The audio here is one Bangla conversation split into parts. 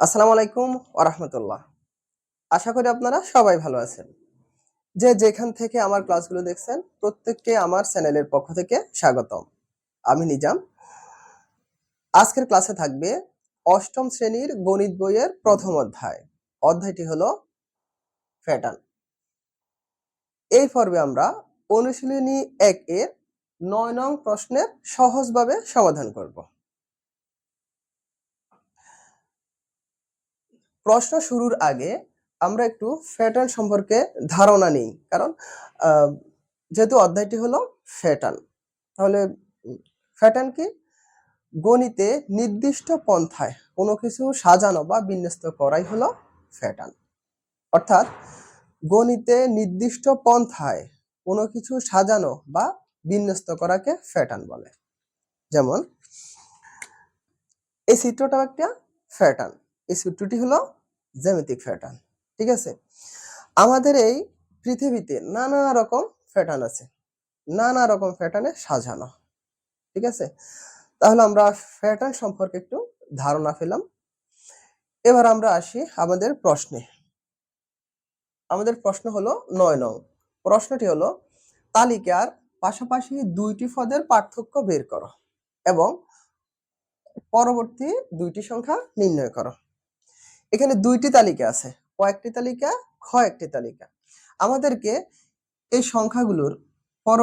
আসসালামু আলাইকুম ওরহমতুল্লাহ আশা করি আপনারা সবাই ভালো আছেন। যে যেখান থেকে আমার ক্লাসগুলো দেখছেন, প্রত্যেককে আমার চ্যানেলের পক্ষ থেকে স্বাগতম। আমি নিজাম। আজকের ক্লাসে থাকবে অষ্টম শ্রেণির গণিত বইয়ের প্রথম অধ্যায়। অধ্যায়টি হলো প্যাটার্ন এই পর্বে আমরা অনুশীলনী এক এর নয় নং প্রশ্নের সহজভাবে সমাধান করব। প্রশ্ন শুরুর আগে আমরা একটু প্যাটার্ন সম্পর্কে ধারণা নিই। কারণ যেহেতু অধ্যায়টি হলো প্যাটার্ন তাহলে প্যাটার্ন কি? গণিতে নির্দিষ্ট পন্থায় কোনো কিছু সাজানো বা বিন্যস্ত করাই হলো প্যাটার্ন অর্থাৎ গণিতে নির্দিষ্ট পন্থায় কোনো কিছু সাজানো বা বিন্যস্ত করাকে প্যাটার্ন বলে। যেমন, এই চিত্রটাও একটা প্যাটার্ন এই চিত্রটি হলো জ্যামিতিক প্যাটার্ন, ঠিক আছে? আমাদের এই পৃথিবীতে নানা রকম প্যাটার্ন আছে, নানা রকম প্যাটার্নে সাজানো, ঠিক আছে? তাহলে আমরা প্যাটার্ন সম্পর্কে একটু ধারণা পেলাম। এবার আমরা আসি আমাদের প্রশ্নে। আমাদের প্রশ্ন হলো নয় নং। প্রশ্নটি হলো, তালিকার পাশাপাশি দুইটি পদের পার্থক্য বের করো এবং পরবর্তী দুইটি সংখ্যা নির্ণয় করো। এখানে দুইটি তালিকা আছে, কয়েকটি তালিকা খ একটি তালিকা। আমাদেরকে এই সংখ্যাগুলোর পর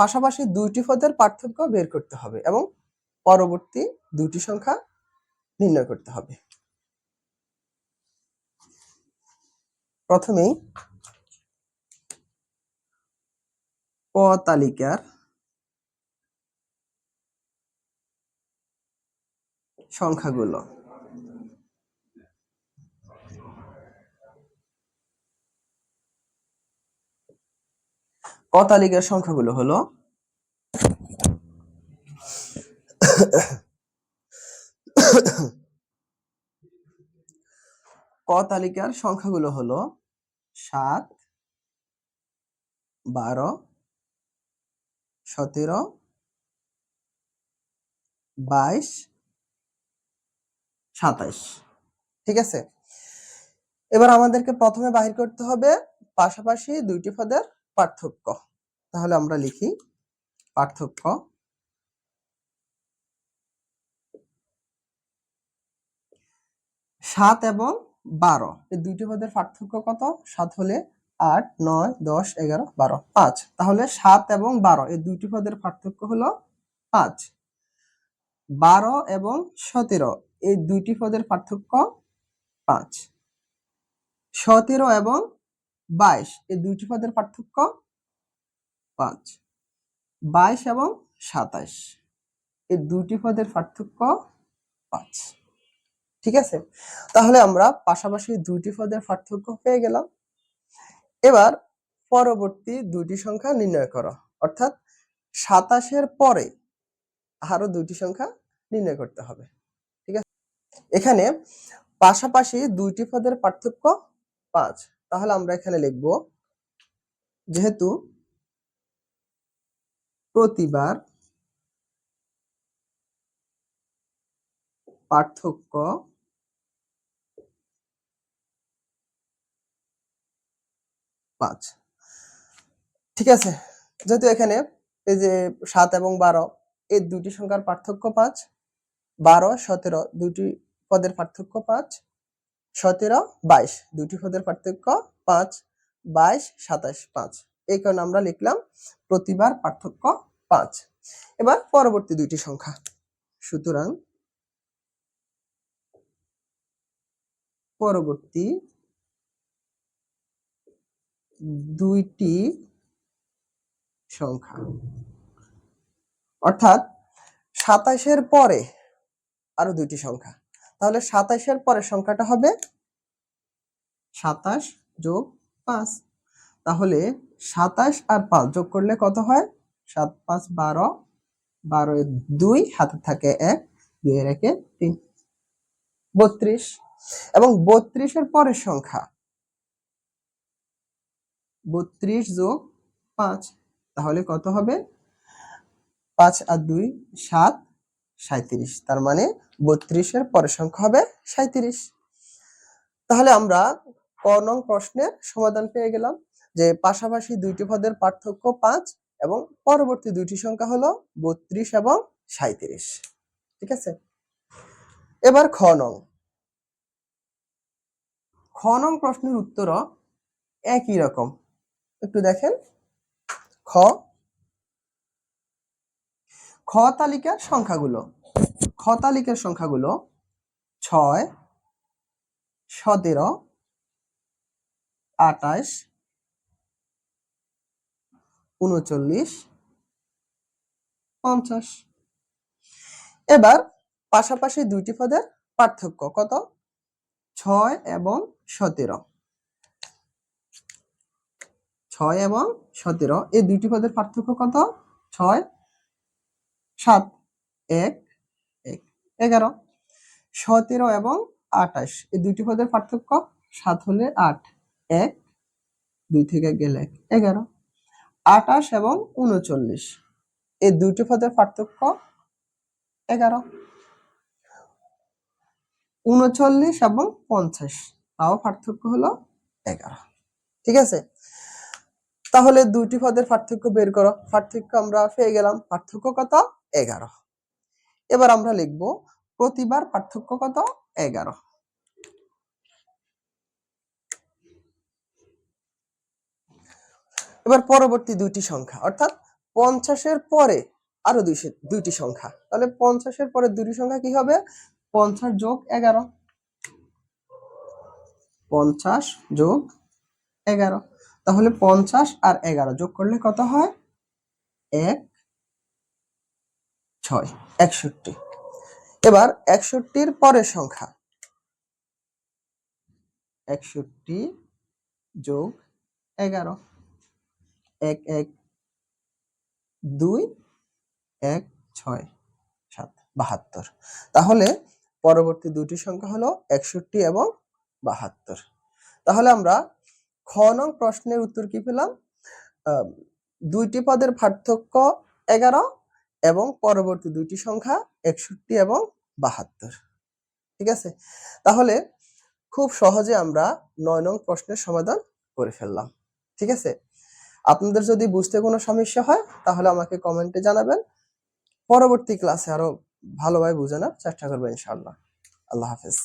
পাশাপাশি দুইটি পদের পার্থক্য বের করতে হবে এবং পরবর্তী দুইটি সংখ্যা নির্ণয় করতে হবে। প্রথমেই ক তালিকার সংখ্যাগুলো। ক তালিকার সংখ্যাগুলো হলো ক তালিকার সংখ্যাগুলো হলো সাত, বারো, সতেরো, বাইশ, সাতাইশ। ঠিক আছে? এবার আমাদেরকে প্রথমে বাহির করতে হবে পাশাপাশি দুইটি পদের পার্থক্য। তাহলে আমরা লিখি পার্থক্য সাত এবং বারো। এই দুইটি পদের পার্থক্য কত? সাত হলে আট, নয়, দশ, এগারো, বারো, পাঁচ। তাহলে সাত এবং বারো, এই দুইটি পদের পার্থক্য হলো পাঁচ। বারো এবং সতেরো, এই দুইটি পদের পার্থক্য পাঁচ। সতেরো এবং বাইশ, এই দুইটি পদের পার্থক্য পাঁচ, বাইশ এবং সাতাশ এই দুটি পদের পার্থক্য পাঁচ। ঠিক আছে? তাহলে আমরা পাশাপাশি দুইটি পদের পার্থক্য পেয়ে গেলাম। এবার পরবর্তী দুটি সংখ্যা নির্ণয় করো। অর্থাৎ সাতাশের পরে আরও দুটি সংখ্যা নির্ণয় করতে হবে। ঠিক আছে? এখানে পাশাপাশি দুইটি পদের পার্থক্য পাঁচ। তাহলে আমরা এখানে লিখব, যেহেতু প্রতিবার পার্থক্য পাঁচ। ঠিক আছে, যেহেতু এখানে এই যে সাত এবং বারো, এই দুটি সংখ্যার পার্থক্য পাঁচ, বারো, সতেরো দুটি পদের পার্থক্য পাঁচ, সতেরো, বাইশ দুটি পদের পার্থক্য পাঁচ, বাইশ, সাতাশ, পাঁচ। এই কারণে আমরা লিখলাম প্রতিবার পার্থক্য পাঁচ। এবার পরবর্তী দুইটি সংখ্যা। সুতরাং পরবর্তী দুইটি সংখ্যা। অর্থাৎ সাতাশের পরে আরও দুইটি সংখ্যা। তাহলে সাতাশের পরের সংখ্যাটা হবে সাতাশ যোগ পাঁচ। তাহলে সাতাশ আর পাঁচ যোগ করলে কত হয়? সাত, পাঁচ, বারো। বারো দুই, হাতে থাকে এক, দুই একে তিন। বত্রিশ। এবং বত্রিশের পরের সংখ্যা। বত্রিশ যোগ পাঁচ, তাহলে কত হবে? পাঁচ আর দুই, সাত সাঁত্রিশ তার মানে বত্রিশের পরের সংখ্যা হবে সাঁত্রিশ তাহলে আমরা ক নং প্রশ্নের সমাধান পেয়ে গেলাম যে পাশাপাশি দুইটি পদের পার্থক্য পাঁচ এবং পরবর্তী দুইটি সংখ্যা হলো বত্রিশ এবং সাঁইত্রিশ। ঠিক আছে? এবার খ নং। খ নং প্রশ্নের উত্তরও একই রকম। একটু দেখেন। খ। খ তালিকার সংখ্যাগুলো। খ তালিকার সংখ্যাগুলো ছয়, সতেরো, আঠাশ উনচল্লিশ পঞ্চাশ। এবার পাশাপাশি দুইটি পদের পার্থক্য কত? ছয় এবং সতেরো। ছয় এবং সতেরো, এই দুইটি পদের পার্থক্য কত? ছয়, সাত, এক এক, এগারো। সতেরো এবং আঠাশ, এই দুইটি পদের পার্থক্য সাত হলে আট, এক, দুই থেকে গেলে এক এগারো। আঠাশ এবং উনচল্লিশ। এই দুইটি পদের পার্থক্য এগারো। উনচল্লিশ এবং পঞ্চাশ, তাও পার্থক্য হলো এগারো। ঠিক আছে? তাহলে দুইটি পদের পার্থক্য বের করো। পার্থক্য আমরা পেয়ে গেলাম। পার্থক্য কত? এগারো। এবার আমরা লিখব, প্রতিবার পার্থক্য কত? এগারো। এবার পরবর্তী দুইটি সংখ্যা, অর্থাৎ পঞ্চাশের পরে আরও দুইটি সংখ্যা। তাহলে পঞ্চাশের পরে দুইটি সংখ্যা কি হবে? পঞ্চাশ যোগ এগারো। পঞ্চাশ যোগ এগারো। তাহলে পঞ্চাশ আর এগারো যোগ করলে কত হয়? এক, ছয়, একষট্টি। এবার একষট্টির পরের সংখ্যা। একষট্টি যোগ এগারো। এক এক, দুই, এক, ছয়, সাত, বাহাত্তর। তাহলে পরবর্তী দুটি সংখ্যা হলো একষট্টি এবং বাহাত্তর। তাহলে আমরা খ নং প্রশ্নের উত্তর কি পেলাম? দুইটি পদের পার্থক্য এগারো এবং পরবর্তী দুইটি সংখ্যা একষট্টি এবং বাহাত্তর। ঠিক আছে? তাহলে খুব সহজে আমরা নয় নং প্রশ্নের সমাধান করে ফেললাম। ঠিক আছে? আপনাদের যদি বুঝতে কোনো সমস্যা হয়, তাহলে আমাকে কমেন্টে জানাবেন। পরবর্তী ক্লাসে আরও ভালোভাবে বোঝানোর চেষ্টা করব ইনশাল্লাহ আল্লাহ হাফেজ।